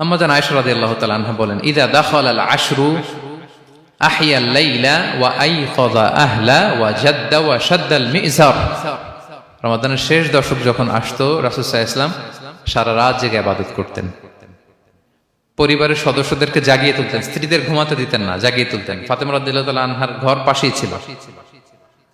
আম্মা জান আয়েশা রাদিয়াল্লাহু তাআলা আনহা বলেন, ইদা দাখাল আল আশরু আহিয়া লাইলা ওয়া আইকাযা আহলা ওয়া জাদ্দা ওয়া শাদ্দাল মিজার রমাদানের শেষ দশক যখন আসতো, রাসূল ইসলাম সারা রাত জেগে আবাদত করতেন। পরিবারের সদস্যদেরকে জাগিয়ে তুলতেন, স্ত্রীদের ঘুমাতে দিতেন না, জাগিয়ে তুলতেন। ফাতেমা রাদিয়াল্লাহু তাআলা আনহার ঘর পাশেই ছিল।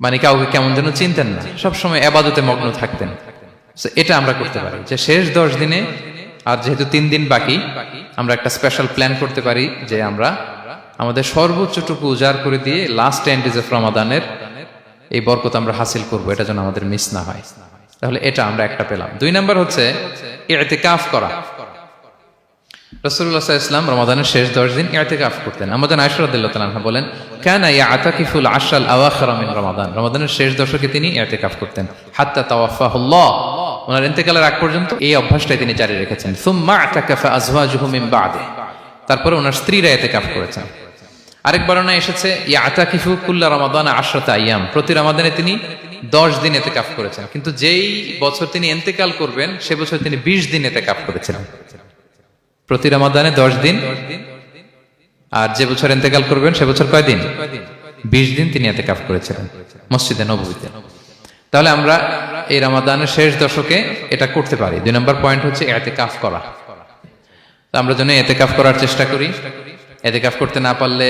মানে কাউকে কেমন যেন চিনতেন না। সবসময় আবাদতে মগ্ন থাকতেন। এটা আমরা করতে পারি। যে শেষ দশ দিনে, আর যেহেতু তিন দিন বাকি, আমরা একটা স্পেশাল প্ল্যান করতে পারি যে আমরা আমাদের সর্বোচ্চটুকু উজাড় করে দিয়ে লাস্ট ডেজ অফ রমাদানের এই বরকত আমরা হাসিল করব, এটা যেন আমাদের মিস না হয়। তাহলে এটা আমরা একটা পেলাম। দুই নাম্বার হচ্ছে এতেকাফ করা। রসুল্লাহ ইসলাম রমাদানের শেষ দশ দিন ইয়াতেকাফ করতেন। আমাদের আয়সরাদ্দাল্লাহ বলেন কেন ইয়া আতাকিফুল আশাল আওয়াখরামিন রমাদান। রমাদানের শেষ দশকে তিনি ইয়াতেকাফ করতেন। হাত্তা ওনার ইন্তেকালের আগ পর্যন্ত এই অভ্যাসটাই তিনি জারি রেখেছেন। সুম্মা আতাকাফা বাদে। তারপরে ওনার স্ত্রীরা ইয়াতেকাফ করেছেন। আরেক বর্ণনা এসেছে ইয়া আতাকিফু কুল্লা রমাদান আশরাতা আইয়াম। প্রতি রমাদানে তিনি দশ দিন এতেকাফ করেছেন। কিন্তু যেই বছর তিনি ইন্তেকাল করবেন, সে বছর তিনি বিশ দিন এতেকাফ করেছিলেন। প্রতি রমাদানে দশ দিন আর যে বছর এতেকাল করবেন, সে বছর কয়দিন? বিশ দিন তিনি এতে কাফ করেছিলেন, মসজিদে নবীতে তাহলে আমরা এই রমাদানের শেষ দশকে এটা করতে পারি। দুই নম্বর পয়েন্ট হচ্ছে এতে কাফ করা। আমরা যেন এতে কাফ করার চেষ্টা করি। এতে কাফ করতে না পারলে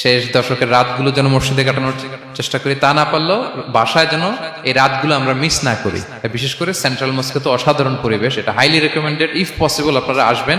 শেষ দশকের রাতগুলো যেন মসজিদে কাটানোর চেষ্টা করি। তা না পারলেও বাসায় যেন এই রাতগুলো আমরা মিস না করি। বিশেষ করে সেন্ট্রাল মস্কে তো অসাধারণ পরিবেশ। এটা হাইলি রেকমেন্ডেড ইফ পসিবল আপনারা আসবেন।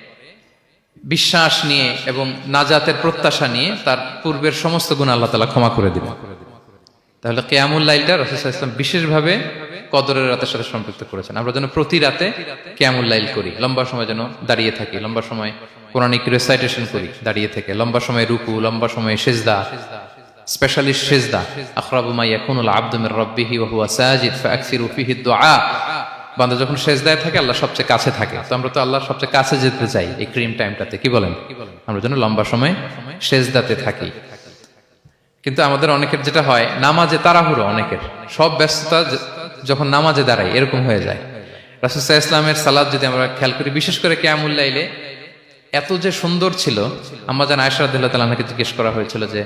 বিশ্বাস নিয়ে এবং নাজাতের প্রত্যাশা নিয়ে তার পূর্বের সমস্ত গুণ আল্লাহ তাআলা ক্ষমা করে দিবেন। তাহলে কেয়ামুল লাইলটা রাসূল ইসলাম বিশেষভাবে কদরের রাতের সাথে সম্পৃক্ত করেছেন। আমরা যেন প্রতি রাতে কেয়ামুল লাইল করি, লম্বা সময় যেন দাঁড়িয়ে থাকি, লম্বা সময় কোরআনিক রেসাইটেশন করি, দাঁড়িয়ে থেকে, লম্বা সময় রুকু, লম্বা সময় সেজদা স্পেশালিস্ট সেজদা, আখরাবু মা ইয়াকুনুল আবদু মির রাব্বিহি ওয়া হুয়া সাজিদ ফিহি দুআ বান্দা যখন সেজদায় থাকে আল্লাহ সবচেয়ে কাছে থাকে। তো আমরা তো আল্লাহ সবচেয়ে কাছে যেতে চাই এই ক্রিম টাইমটাতে কি বলেন? আমরা যেন লম্বা সময় সেজদাতে থাকি। কিন্তু আমাদের অনেকের যেটা হয় নামাজে তাড়াহুড়ো অনেকের। সব ব্যস্ততা যখন নামাজে দাঁড়ায় এরকম হয়ে যায়। রাসুসাহ ইসলামের সালাদ যদি আমরা খেয়াল করি বিশেষ করে কেয়ামুল্লাইলে এত যে সুন্দর ছিল আমরা যেন আয়সা আদাল্লাহ তালাকে জিজ্ঞেস করা হয়েছিল যে